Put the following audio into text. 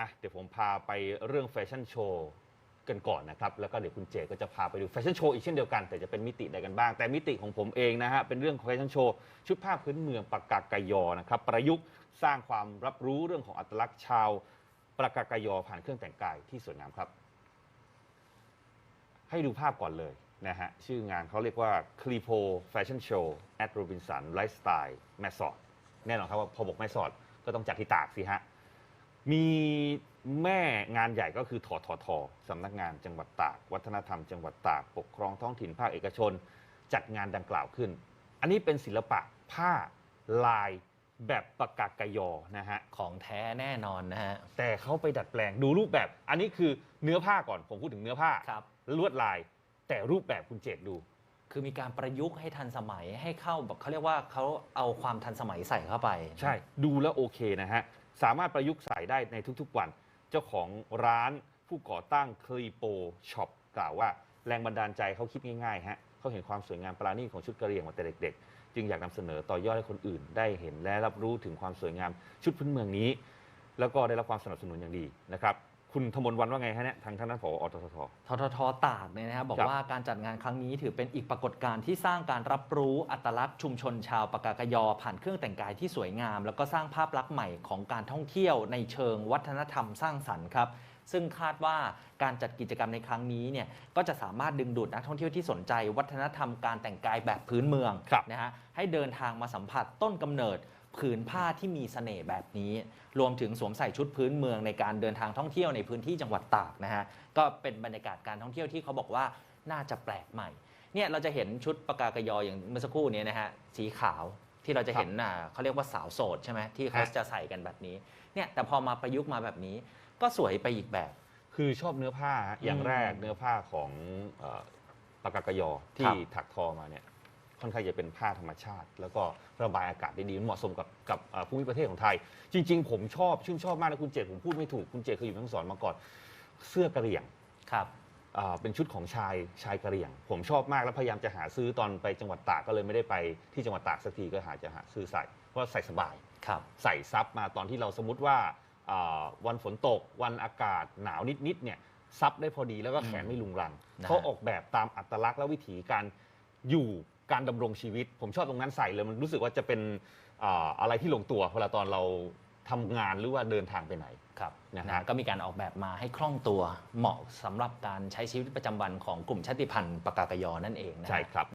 มาเดี๋ยวผมพาไปเรื่องแฟชั่นโชว์กันก่อนนะครับ แล้วก็เดี๋ยวคุณเจก็จะพาไปดูแฟชั่นโชว์อีกเช่นเดียวกัน แต่จะเป็นมิติใดกันบ้าง แต่มิติของผมเองนะฮะ เป็นเรื่องของแฟชั่นโชว์ชุดผ้าพื้นเมืองปากกากยอนะครับ ประยุกต์สร้างความรับรู้เรื่องของอัตลักษณ์ชาวปากกากยอผ่านเครื่องแต่งกายที่สวยงามครับ ให้ดูภาพก่อนเลยนะฮะ ชื่องานเขาเรียกว่า c l i p o Fashion Show at Robinson Lifestyle แม่สอดแน่นอนครับว่าพอบอกแม่สอดก็ต้องจัดที่ตากสิฮะ มีแม่งานใหญ่ก็คือทททสำนักงานจังหวัดตาก วัฒนธรรมจังหวัดตาก ปกครองท้องถิ่นภาคเอกชน จัดงานดังกล่าวขึ้น อันนี้เป็นศิลปะผ้าลายแบบปากกากยอนะฮะ ของแท้แน่นอนนะฮะ แต่เขาไปดัดแปลงดูรูปแบบ อันนี้คือเนื้อผ้าก่อนผมพูดถึงเนื้อผ้าครับ ลวดลาย แต่รูปแบบคุณเจตดู คือมีการประยุกต์ให้ทันสมัยให้เข้าแบบเขาเรียกว่าเขาเอาความทันสมัยใส่เข้าไป ใช่ ดูแล้วโอเคนะฮะ สามารถประยุกต์ใส่ได้ในทุกๆวัน เจ้าของร้านผู้ก่อตั้งคลีโปช็อปกล่าวว่าแรงบันดาลใจเขาคิดง่ายๆฮะเขาเห็นความสวยงามปราณีตของชุดกระเหรี่ยงมาแต่เด็กๆ จึงอยากนำเสนอต่อยอดให้คนอื่น ได้เห็นและรับรู้ถึงความสวยงามชุดพื้นเมืองนี้ แล้วก็ได้รับความสนับสนุนอย่างดีนะครับ คุณธมนวันว่าไงฮะเนี่ยทางท่านนั้นผออททท ทททตากเนี่ยนะครับบอกครับว่าการจัดงานครั้งนี้ถือเป็นอีกปรากฏการณ์ที่สร้างการรับรู้อัตลักษณ์ชุมชนชาวปากากยอ ผ่านเครื่องแต่งกายที่สวยงาม แล้วก็สร้างภาพลักษณ์ใหม่ของการท่องเที่ยวในเชิงวัฒนธรรมสร้างสรรค์ครับ ซึ่งคาดว่าการจัดกิจกรรมในครั้งนี้เนี่ยก็จะสามารถดึงดูดนักท่องเที่ยวที่สนใจ วัฒนธรรมการแต่งกายแบบพื้นเมืองครับ นะฮะให้เดินทางมาสัมผัสต้นกำเนิด ผืนผ้าที่มีเสน่ห์แบบนี้ รวมถึงสวมใส่ชุดพื้นเมืองในการเดินทางท่องเที่ยวในพื้นที่จังหวัดตากนะฮะก็เป็นบรรยากาศการท่องเที่ยวที่เขาบอกว่าน่าจะแปลกใหม่เนี่ยเราจะเห็นชุดปากากยออย่างเมื่อสักครู่นี้นะฮะสีขาวที่เราจะเห็นน่ะเขาเรียกว่าสาวโสดใช่ไหมที่เขาฮะจะใส่กันแบบนี้เนี่ยแต่พอมาประยุกต์มาแบบนี้ ก็สวยไปอีกแบบ คือชอบเนื้อผ้าฮะอย่างอืมแรกเนื้อผ้าของเอ่อปากากยอคที่รับถักทอมาเนี่ย ค่อนข้างจะเป็นผ้าธรรมชาติ แล้วก็ระบายอากาศได้ดีเหมาะสมกับกับเอ่อภูมิประเทศของไทย จริง ๆ ผมชอบชื่นชอบมากนะคุณเจตผมพูดไม่ถูกคุณเจตเคยอยู่ทั้งสอนมาก่อนเสื้อกระเหรี่ยง ครับ อ่าเป็นชุดของชายชายกระเหรี่ยง ผมชอบมากแล้วพยายามจะหาซื้อตอนไปจังหวัดตากก็เลยไม่ได้ไปที่จังหวัดตากสักทีก็หาจะหาซื้อใส่เพราะใส่สบาย ครับ ใส่ซับมาตอนที่เราสมมติว่าอ่าวันฝนตกวันอากาศหนาวนิดๆเนี่ยซับได้พอดีแล้วก็แขนอืมไม่ลุงรังนะฮะ เขาออกแบบตามอัตลักษณ์และวิถีการอยู่ การดำรงชีวิต ผมชอบตรงนั้นใส่เลยมันรู้สึกว่าจะเป็นอ่าอะไรที่ลงตัวเวลาตอนเราทำงานหรือว่าเดินทางไปไหน ครับนะฮะนะก็มีการออกแบบมาให้คล่องตัวเหมาะสำหรับการใช้ชีวิตประจำวันของกลุ่มชาติพันธุ์ปากากยอนั่นเองนะฮะ ใช่ครับ